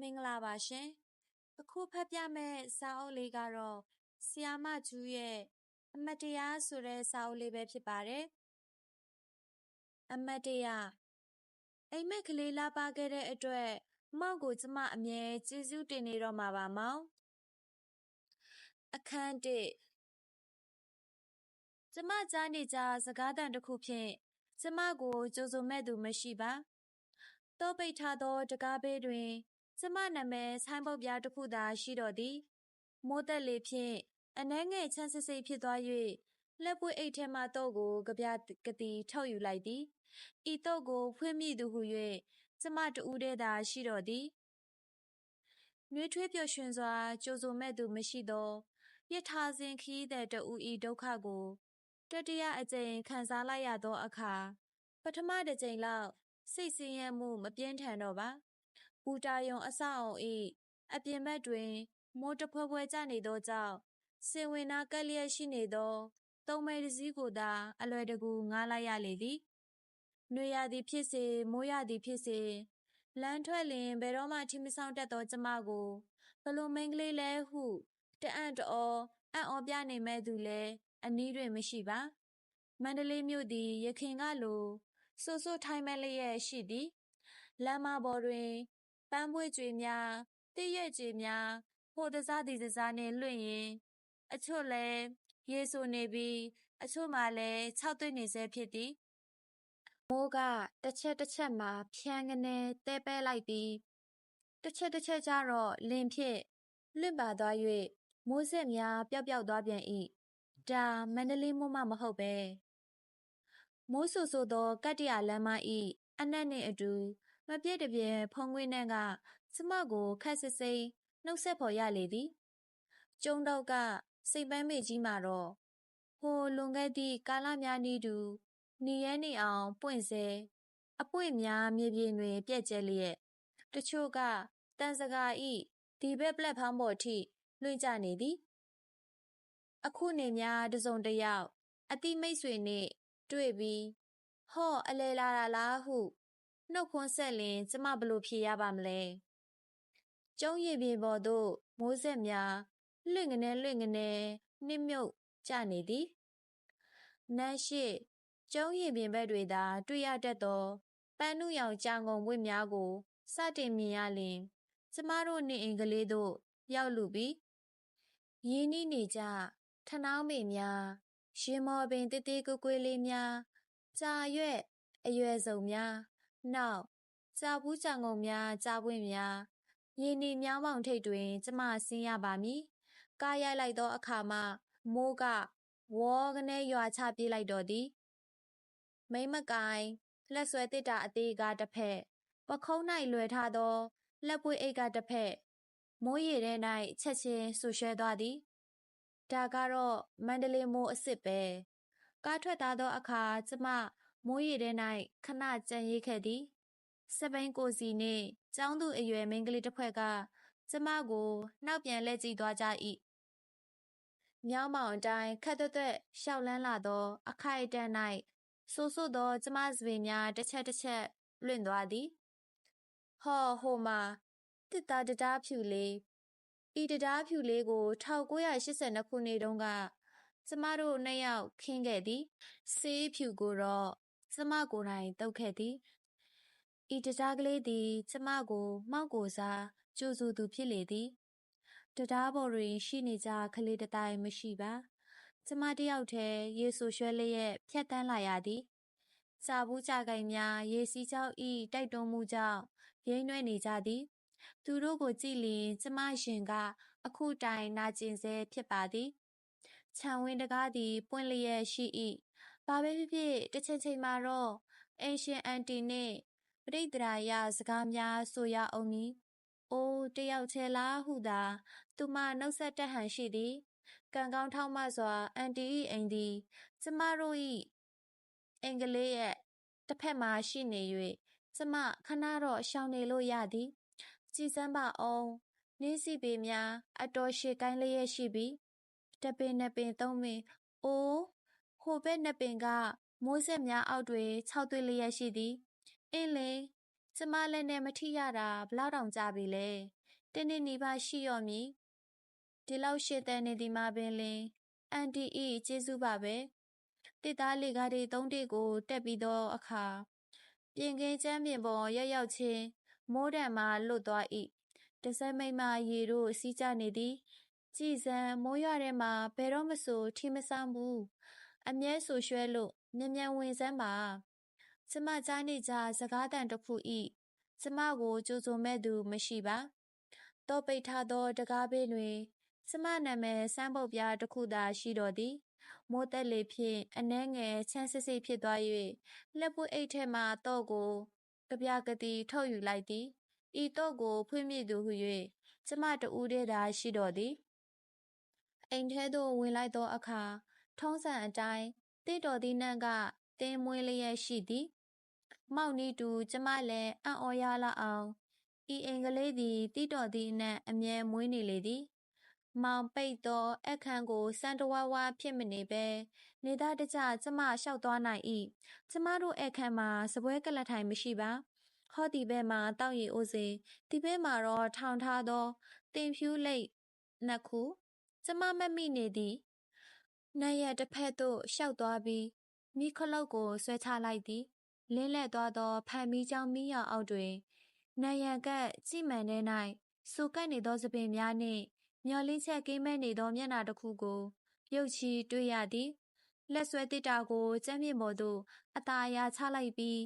မင်္ဂလာပါရှင်။အခုဖတ်ပြမယ့်စာအုပ်လေးကတော့ဆီယာမကျူးရဲ့အမတ်တရားဆိုတဲ့စာအုပ်လေးပဲဖြစ်ပါတယ်။အမတ်တရားအိမ်မက်ကလေးလာပါခဲ့တဲ့အတွက်မောင်ကိုကျမအမြဲကျေးဇူးတင်နေတော့မှာပါမောင်။အခန်း1ကျမကြားနေကြစကားသံတစ်ခုဖြင့်ကျမကိုကြိုဆိုမဲ့သူမရှိပါ။တောပိတ်ထားသောတကားဘေးတွင် ကျမနာမည်ဆိုင်းပုတ်ပြားတစ်ခုသာရှိတော့သည်မိုးသက်လေဖြင့်အနှဲငယ်ချမ်းစစ်စစ်ဖြစ်သွား၍လက်ပွေအိတ်ထဲမှတော့ကိုကြပြကတိထုတ်ယူလိုက်သည်ဤတော့ကိုဖွင့်မိသူဟု၍ကျမတူးတဲ့သာရှိတော့သည်နှွေးထွေးပျော်ရွှင်စွာကြိုဆိုမဲ့သူမရှိသောယထာစဉ်ခီးတဲ့တူဤဒုက္ခကိုတတိယအကြိမ်ခံစားလိုက်ရသောအခါပထမတစ်ကြိမ်လောက်စိတ်ဆင်းရဲမှုမပြင်းထန်တော့ပါ ဘူတာယုံအဆောက်အုံ၏အပြင်ဘက်တွင် မိုးတဖွဲဖွဲကျနေသောကြောင့်စင်ဝင်နာကက်လျက်ရှိနေသောသုံးမဲတစ်စီးကိုသာ အလွယ်တကူငားလိုက်ရလေသည်။နှွေရသည်ဖြစ်စေမိုးရသည်ဖြစ်စေလမ်းထွက်လျင်ဘယ်တော့မှထီမဆောင်တတ်သောကျမကိုဘလို့မင်းကလေးလဲဟုတအံ့တော်အံ့ဩပြနေမဲ့သူလည်းအနီးတွင်မရှိပါ။မန္တလေးမြို့သည်ရခင်ကလိုဆိုးဆိုးထိုင်းမဲ့လျက်ရှိသည်။လမ်းမပေါ်တွင် ပန်းပွေးကြွေများတည့်ရက်ကြွေများဟိုတစားဒီတစားနှင့်လွင့်ရင် အချို့လည်းရေဆိုနေပြီးအချို့မှလည်းခြောက်သွေ့နေဆဲဖြစ်သည်မိုးကတစ်ချက်တစ်ချက်မှဖြန်းကနေတဲပဲလိုက်ပြီးတစ်ချက်တစ်ချက်ကျတော့လင်းဖြစ်လွင့်ပါသွား၍မိုးဆက်များပျောက်ပျောက်သွားပြန်၏ဒါမန္တလေးမိုးမမဟုတ်ပဲမိုးဆူဆူသောကတ္တရလမ်းမ၏အနက်နှင့်အတူ မပြည့်တပြဲဖုံးကွင်းနှံ့ကကျမကိုခက်စစ်စိမ့်နှုတ်ဆက်ဖော်ရလေသည်ကျုံတော့ကစိတ်ပန်းမေကြီးမှာတော့ဟိုလွန်ခဲ့သည့်ကာလများနည်းတူနေရဲနေအောင်ပွင့်စေအပွင့်များမြေပြင်တွင် ပြက်ကျဲလျက်တချို့ကတန်စကာဤဒီဘက်ပလက်ဖောင်းပေါ်ထိလွှင့်ကြနေသည် အခုနေများတစုံတယောက်အတိမိတ်ဆွေနှင့် တွေ့ပြီးဟော့အလဲလာတာလားဟု နှုတ်ခွန်းဆက်လင်ကျမဘလို့ဖြေရပါမလဲကျုံးရည်ပြင်ပေါ်သို့မိုးဆက်များလွင့်ငနဲလွင့်ငနဲနှိမ့်မြုပ်ကျနေသည်နန်းရှိကျုံးရည်ပြင်ဘက်တွေသာ တွေ့ရတတ်သောပန်းနုရောင်ကြာငုံဝတ်များကိုစတင်မြင်ရလျင်ကျမတို့နေအိမ်ကလေးတို့ရောက်လူပြီးရင်းနှီးနေကြထနောင်းမေများရှင်မော်ပင်တေးသေးကွကွေးလေးများကြာရွက်အရွယ်စုံများ နောက်ကြာဘူးကြာငုံများကြာပွင့်များရင်းနှီးမြောင်းပေါင်ထိတ်တွင် ကျမဆင်းရပါမည်ကားရိုက်လိုက်သောအခါမှမိုးကဝေါကနေရွာချပြေးလိုက်တော်သည်မိမကိုင်လက်ဆွဲတစ်တာအသေးကတစ်ဖက်ပခုံး၌လွယ်ထားသောလက်ပွေးအိတ်ကတစ်ဖက်မိုးရည်ထဲ၌ချက်ချင်းဆူရွှဲသွားသည်ဒါကတော့မန္တလေးမိုးအစ်စ်ပဲကားထွက်သားသောအခါကျမ မိုးရည်ထဲ၌ခဏကြံရိပ်ခဲ့သည်စပိန်ကိုစီနှင့်ကျောင်းသူအရွယ်မိန်းကလေးတစ်ဖွဲ့ကကျမကိုနောက်ပြန်လှည့်ကြည့်သွားကြ၏မြောင်းမောင်အတိုင်းခက်သွက်သွက်ရှောက်လန်းလာသော အခိုက်အတန့်၌ဆိုးဆိုးသောကျမစပင်များတစ်ချက်တစ်ချက်လွင့်သွားသည်ဟောဟိုမှာတစ်သားတတားဖြူလေးဤတတားဖြူလေးကို1982ခုနှစ်တုန်းကကျမတို့နှစ်ယောက်ခင်းခဲ့သည် ဆေးဖြူကိုတော့ ကျမကိုယ်တိုင်တုတ်ခဲ့သည်ဤတတားကလေးသည်ကျမကို မောက်ကိုစားကြိုဆိုသူဖြစ်လေသည်တရားပေါ်တွင် ရှိနေကြကလေးတတိုင်းမရှိပါကျမတယောက်တည်းရေဆူရွှဲလျက်ဖြတ်တန်းလာရသည်စာဘူးကြကိုင်များရေစီးကြောက်ဤတိုက်တွန်းမှုကြောင့်ရိမ့်နှွဲနေကြသည် သူတို့ကိုကြည့်လျင် ကျမရှင်က အခုတိုင်နာကျင်စေဖြစ်ပါသည်ခြံဝင်းတကားသည် ပွင့်လျက်ရှိ၏ ဘာပဲဖြစ်ဖြစ်တစ်ချိန်ချိန်မှာတော့အင်ရှင်အန်တီနှင့်ပရိဒရာယစကားများဆိုရအောင်နီ။အိုးတယောက်ချဲလားဟုသာ သူမနှုတ်ဆက်တတ်ဟန်ရှိသည်။ကံကောင်းထောက်မစွာအန်တီ၏အိမ်သည်ကျမတို့၏အိမ်ကလေးရဲ့တစ်ဖက်မှာရှိနေ၍ကျမခဏတော့ရှောင်နေလို့ရသည်။ကြည်စမ်းပါအောင်။နင်းစီပေများ အတော်ရှည်ကိုင်းလျက်ရှိပြီ။တပင်နှစ်ပင်သုံးပင်အိုး ဟိုဘက်နှစ်ပင်က မိုးဆက်များအောက်တွင် ခြောက်သွေ့လျက်ရှိသည်။အင်းလေကျမလည်းနဲ့မထိရတာဘလောက်တောင်ကြပြီလဲ။တင်းနေနီးပါရှိရော့မည်။ဒီလောက်ရှည်တဲ့နေဒီမှာပင်လင်အန်တီဤကျေးဇူးပါပဲ။တစ်သားလေကားတွေသုံးတေကိုတက်ပြီးတော့အခါပြင်ကင်းချမ်းပြင်ပေါ်ရောက်ရောက်ချင်းမိုးတံမှလွတ်သွား၏။တစက်မိတ်မှရေတို့စီးကြနေသည်။ကြည်စံမိုးရွာထဲမှာဘယ်တော့မဆိုထီမဆောင်ဘူး။ အမြဲဆူရွှဲလို့မြန်မြန်ဝင်စမ်းပါ။ကျမကြားနေကြစကားတန်တစ်ခုဤကျမကိုကြိုဆိုမဲ့သူမရှိပါ။တော့ပိတ်ထားသောတကားဘေးတွင်ကျမနာမည်စမ်းပုတ်ပြားတစ်ခုသာရှိတော်သည်။မိုးတက်လေဖြင့်အနှဲငယ်ချမ်းစစ်စစ်ဖြစ်သွား၍လက်ပွအိတ်ထဲမှတော့ကိုကြပြကတိထုတ်ယူလိုက်သည်။ဤတော့ကိုဖွင့်မိသူဟု၍ကျမတူးတည်းသာရှိတော်သည်။အိမ်ထဲသို့ဝင်လိုက်သောအခါ ထုံးစံအတိုင်းတင့်တော်သီးနှံကတင်းမွေးလျက်ရှိသည်မောက်နီတူကျမလည်းအံ့ဩရလောက်အောင်ဤအင်္ဂလိပ်သည်တိတော်သည့်အနက်အမြဲမွေးနေလေသည်မောင်ပိတ်သောအခန်းကိုစံတဝါဝါဖြစ်မနေပဲနေသားတကြကျမလျှောက်သွားနိုင်၏ကျမတို့အခန်းမှာစပွဲကလထိုင်မရှိပါဟောဒီဘဲမှာတောက်ရီအိုးစေဒီဘဲမှာတော့ထောင်ထားသောတင်ဖြူးလိတ်နှစ်ခုကျမမမိနေသည် နတ်ရဲ့တစ်ဖက်သို့ရှောက်သွားပြီးမိခလုတ်ကိုဆွဲချလိုက်သည်လင်းလက်သွားသောဖန်မီးကြောင်မီးရောင်အောက်တွင်နယံကကြည်မှန်ထဲ၌စူကပ်နေသောသပင်များနှင့်မျော်လင့်ချက်ကင်းမဲ့နေသောမျက်နှာတစ်ခုကိုပြုတ်ချီတွေ့ရသည်လက်ဆွဲတစ်တာကိုကျမ်းမြေပေါ်သို့အသာအရာချလိုက်ပြီး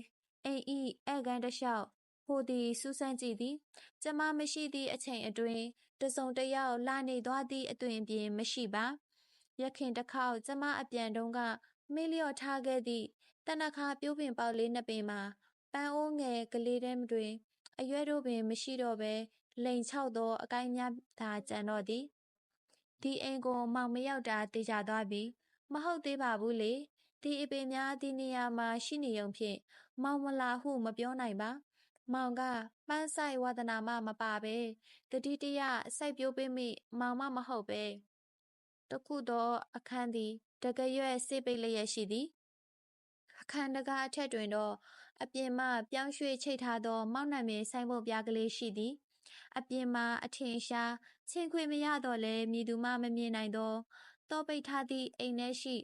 အိမ်ဤဧကန်တလျှောက်ဟိုသည်စူးစမ်းကြည့်သည်ကျမမရှိသည့်အချိန်အတွင်းတစုံတယောက်လာနေသွားသည့်အသွင်ပြင်မရှိပါ ရခင်တစ်ခေါက်ကျမအပြန်တုန်းကမေးလျော့ထားခဲ့သည့်တနခါပြိုးပင်ပေါက်လေးနှစ်ပင်မှာပန်းအိုးငယ်ကလေးတဲတွင်အရွယ်တို့ပင်မရှိတော့ဘဲလိန်ချောက်သောအကိုင်းများသာကျန်တော့သည်ဒီအိမ်ကိုမောင်မရောက်တာတေချာသွားပြီမဟုတ်သေးပါဘူးလေဒီအပင်များဒီနေရာမှာရှိနေုံဖြင့်မောင်မလာဟုမပြောနိုင်ပါ မောင်ကပန်းဆိုင်ဝါသနာမမပါပဲတတိတရစိုက်ပျိုးပေးမိမောင်မမဟုတ်ပဲ တခုသောအခန်းသည်တကရွက်စေးပိတ်လျက်ရှိသည်အခန်းတကားအထက်တွင်တော့အပြင်မှပြောင်းရွှေ့ချိတ်ထားသော မောက်နှံပင်ဆိုင်ပုံပြားကလေးရှိသည်အပြင်မှာအထင်ရှားချင်းခွေမရတော့လဲမြည်သူမှမမြင်နိုင်သောတောပိတ်ထားသည့်အိမ်ထဲရှိ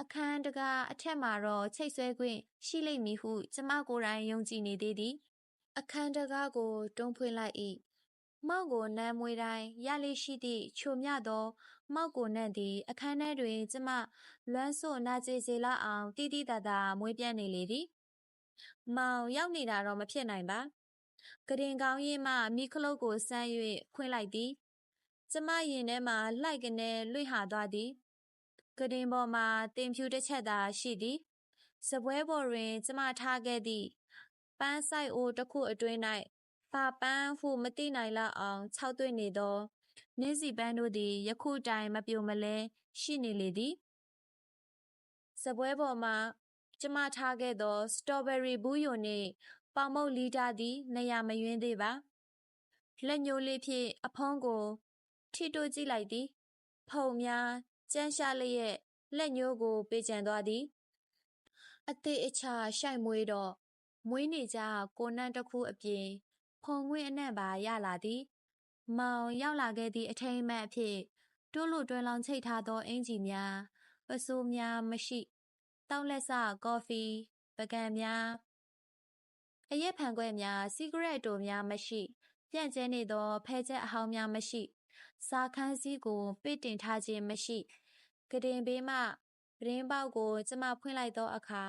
အခန်းတကားအထက်မှာတော့ချိတ်ဆွဲခွင့်ရှိလိမ့်မည်ဟုကျမကိုယ်တိုင်ယုံကြည်နေသေးသည်အခန်းတကားကိုတွန်းဖွင့်လိုက်၏မောက်ကိုနမ်းမွေးတိုင်းရလေးရှိသည့်ချိုမြသော မောက်ကိုနန့်သည် အခန်းထဲတွင် ကျမ လွမ်းစို့နာကျင်စေလောက်အောင်တီးတီးတသာ မွေးပြန့်နေလေသည်မောင်ရောက်နေတာတော့မဖြစ်နိုင်ပါကရင်ကောင်းရင်မှမိခလုတ်ကိုဆန်း၍ဖွင့်လိုက်သည်ကျမရင်ထဲမှာလှိုက်ကနေလွိဟာသွားသည်ကရင်ပေါ်မှာတင်ဖြူတစ်ချက်သာရှိသည်စပွဲပေါ်တွင် ကျမထားခဲ့သည့်ပန်းဆိုင်အိုတစ်ခုအတွင်း၌ပါပန်းဟုမသိနိုင်လောက်အောင်ခြောက်သွေ့နေသော နင်းစီပန်းတို့သည်ယခုတိုင်မပြိုမလဲရှိနေလေသည်စပွဲပေါ်မှာကျမထားခဲ့သောစတော်ဘယ်ရီဘူးယိုနှင့်ပေါင်မုတ်လီတာသည်နေရာမယွင်းသေးပါလက်ညိုးလေးဖြင့်အဖုံးကိုထိတိုးကြည့်လိုက်သည် ဖုံများကြမ်းရှာလျက်လက်ညိုးကိုပေးကြံသွားသည် အသေးအချာရှိုက်မွေးတော့မွေးနေကြကိုနန်းတစ်ခုအပြင်ဖုံငွေအနှံ့ပါရလာသည် မောင်ရောက်လာခဲ့သည့်အထိမ်းအမှတ်အဖြစ်တိုးလို့တွဲလောင်းချိတ်ထားသောအင်ဂျီများပစိုးများမရှိတောက်လက်စကော်ဖီပကံများအရက်ဖန်ခွဲများစီဂရက်တိုများမရှိပြန့်ကျဲနေသောဖဲချက်အဟောင်းများမရှိ စာခန်းစည်းကိုပိတ်တင်ထားခြင်းမရှိကတင်ဘေးမှပရင်းပေါက်ကိုကျမဖွင့်လိုက်သောအခါ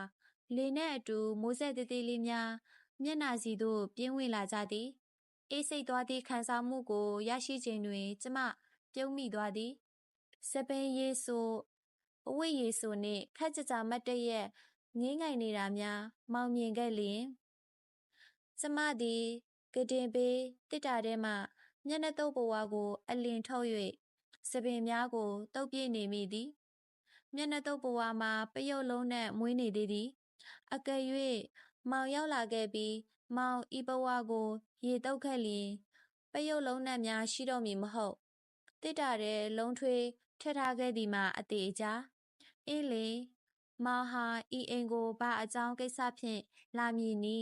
လေနှင့်အတူမိုးဆက်သေးသေးလေးများမျက်နှာစီသို့ပြင်းဝင်လာကြသည် အေးစိတ်သွားသည့်ခံစားမှုကို ရရှိခြင်းတွင် ကျမ ပြုံးမိသွားသည်စပင်းရေးဆိုအဝိရေဆိုနှင့်ခက်ကြကြမတ်တရက်ငင်းငိုင်နေတာများ မောင်မြင်ခဲ့လျင်ကျမသည်ကတင်ပေးတစ်တာထဲမှမျက်နှာတုပ်ဘဝကို အလင်ထုတ်၍စပင်များကိုတုပ်ပြည့်နေမိသည်မျက်နှာတုပ်ဘဝမှာပယုတ်လုံးနဲ့မွေးနေသေးသည် အကယ်၍မောင်ရောက်လာခဲ့ပြီး မောင်ဤဘဝကို ရေတုပ်ခဲ့လျင်ပယုတ်လုံးနဲ့များရှိတော့မည်မဟုတ်တစ်တာတဲ့လုံးထွေးထက်ထားခဲ့သည်မှာအသေးအကြားအေးလေမောင်ဟာဤအိမ်ကိုဘာအကြောင်းကိစ္စဖြင့်လာမည်နီ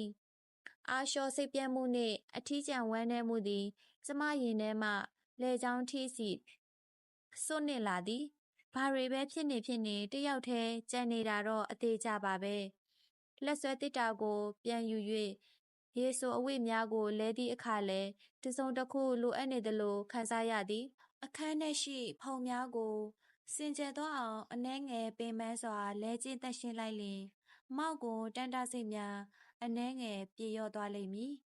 အာလျှော်စိတ်ပြတ်မှုနှင့်အထီးကျန်ဝမ်းနည်းမှုသည် ကျမရင်ထဲမှလေကြောင်းထိစီစွန့်နစ်လာသည်။ဘာတွေပဲဖြစ်နေဖြစ်နေတယောက်တည်းကြံနေတာတော့အသေးကြပါပဲ။လက်ဆွဲတစ်တာကို ပြန်ယူ၍ ရေဆိုအဝတ်များကိုလဲသည့်အခါလဲတစုံတစ်ခုလိုအပ်နေသလိုခံစားရသည်။အခန်းထဲရှိ ဖုံများကိုစင်ကြယ်သောအောင်အနှဲငယ်ပင်ပန်းစွာလဲကျင့်သန့်ရှင်းလိုက်လျင်မောက်ကိုတန်တာစိတ်များအနှဲငယ်ပြေလျော့သွားလိမ့်မည်။